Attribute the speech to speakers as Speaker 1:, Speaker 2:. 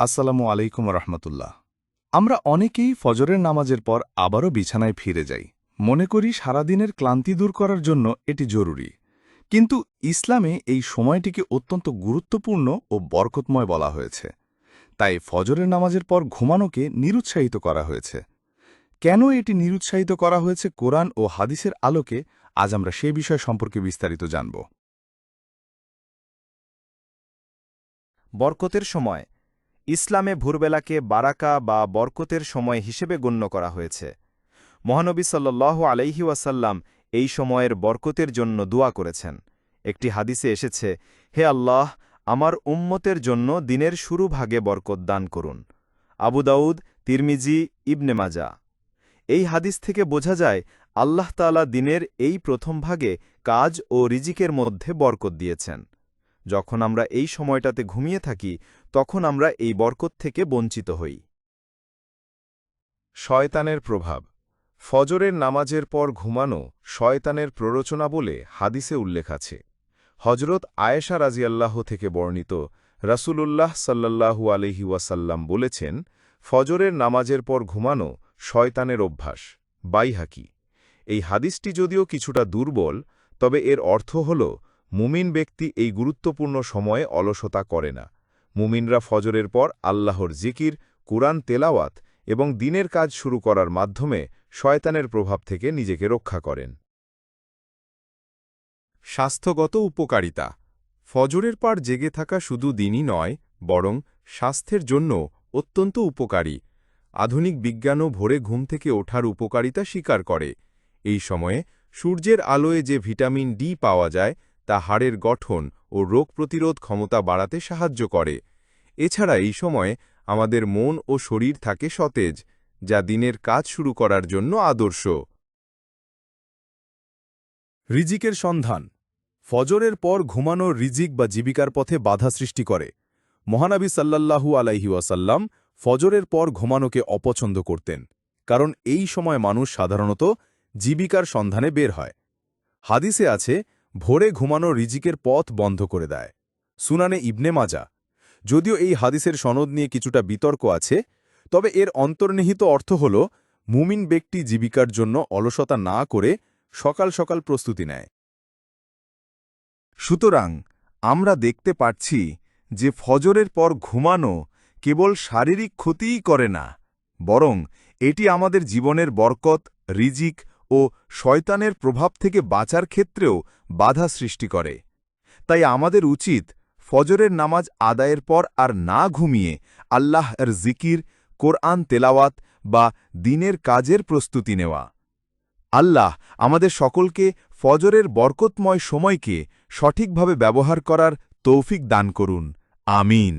Speaker 1: আসসালামু আলাইকুম রহমতুল্লাহ। আমরা অনেকেই ফজরের নামাজের পর আবারও বিছানায় ফিরে যাই। মনে করি সারাদিনের ক্লান্তি দূর করার জন্য এটি জরুরি। কিন্তু ইসলামে এই সময়টিকে অত্যন্ত গুরুত্বপূর্ণ ও বরকতময় বলা হয়েছে। তাই ফজরের নামাজের পর ঘুমানোকে নিরুৎসাহিত করা হয়েছে। কেন এটি নিরুৎসাহিত করা হয়েছে কোরআন ও হাদিসের আলোকে, আজ আমরা সে বিষয় সম্পর্কে বিস্তারিত জানব।
Speaker 2: বরকতের সময় ইসলামে ভোরবেলাকে বারাকা বা বরকতের সময় হিসেবে গণ্য করা হয়েছে। মহানবী সাল্লাহ আলাইহি ওয়াসাল্লাম এই সময়ের বরকতের জন্য দোয়া করেছেন। একটি হাদিসে এসেছে, হে আল্লাহ, আমার উম্মতের জন্য দিনের শুরু ভাগে বরকত দান করুন। আবু দাউদ, তিরমিজি, ইবনে মাজা। এই হাদিস থেকে বোঝা যায়, আল্লাহ তালা দিনের এই প্রথম ভাগে কাজ ও রিজিকের মধ্যে বরকত দিয়েছেন। যখন আমরা এই সময়টাতে ঘুমিয়ে থাকি তখন আমরা এই বরকত থেকে বঞ্চিত হই।
Speaker 3: শয়তানের প্রভাব। ফজরের নামাজের পর ঘুমানো শয়তানের প্ররোচনা বলে হাদিসে উল্লেখ আছে। হজরত আয়েশা রাজিয়াল্লাহ থেকে বর্ণিত রাসূলুল্লাহ সাল্লাল্লাহু আলহি ওয়াসাল্লাম বলেছেন, ফজরের নামাজের পর ঘুমানো শয়তানের অভ্যাস। বাইহাকি এই হাদিসটি যদিও কিছুটা দুর্বল, তবে এর অর্থ হল, মুমিন ব্যক্তি এই গুরুত্বপূর্ণ সময়ে অলসতা করে না। মুমিনরা ফজরের পর আল্লাহর জিকির, কুরআন তেলাওয়াত এবং দিনের কাজ শুরু করার মাধ্যমে শয়তানের প্রভাব থেকে নিজেকে রক্ষা করেন। স্বাস্থ্যগত উপকারিতা। ফজরের পর জেগে থাকা শুধু দিনই নয়, বরং স্বাস্থ্যের জন্য অত্যন্ত উপকারী। আধুনিক বিজ্ঞানও ভোরে ঘুম থেকে ওঠার উপকারিতা স্বীকার করে। এই সময়ে সূর্যের আলোয় যে ভিটামিন ডি পাওয়া যায় তা হাড়ের গঠন ও রোগ প্রতিরোধ ক্ষমতা বাড়াতে সাহায্য করে। এছাড়া এই সময়ে আমাদের মন ও শরীর থাকে সতেজ, যা দিনের কাজ শুরু করার জন্য আদর্শ।
Speaker 1: রিজিকের সন্ধান। ফজরের পর ঘুমানো রিজিক বা জীবিকার পথে বাধা সৃষ্টি করে। মহানাবী সাল্লাল্লাহু আলাইহি ওয়াসাল্লাম ফজরের পর ঘুমানোকে অপছন্দ করতেন, কারণ এই সময় মানুষ সাধারণত জীবিকার সন্ধানে বের হয়। হাদিসে আছে ভোরে ঘুমানো রিজিকের পথ বন্ধ করে দেয়। সুনানে ইবনে মাজা। যদিও এই হাদিসের সনদ নিয়ে কিছুটা বিতর্ক আছে, তবে এর অন্তর্নিহিত অর্থ হল, মুমিন ব্যক্তি জীবিকার জন্য অলসতা না করে সকাল সকাল প্রস্তুতি নেয়।
Speaker 3: সুতরাং, আমরা দেখতে পাচ্ছি যে ফজরের পর ঘুমানো কেবল শারীরিক ক্ষতিই করে না, বরং এটি আমাদের জীবনের বরকত, রিজিক ও শয়তানের প্রভাব থেকে বাঁচার ক্ষেত্রেও বাধা সৃষ্টি করে। তাই আমাদের উচিত ফজরের নামাজ আদায়ের পর আর না ঘুমিয়ে আল্লাহ এর জিকির, কোরআন তেলাওয়াত বা দিনের কাজের প্রস্তুতি নেওয়া। আল্লাহ আমাদের সকলকে ফজরের বরকতময় সময়কে সঠিকভাবে ব্যবহার করার তৌফিক দান করুন। আমিন।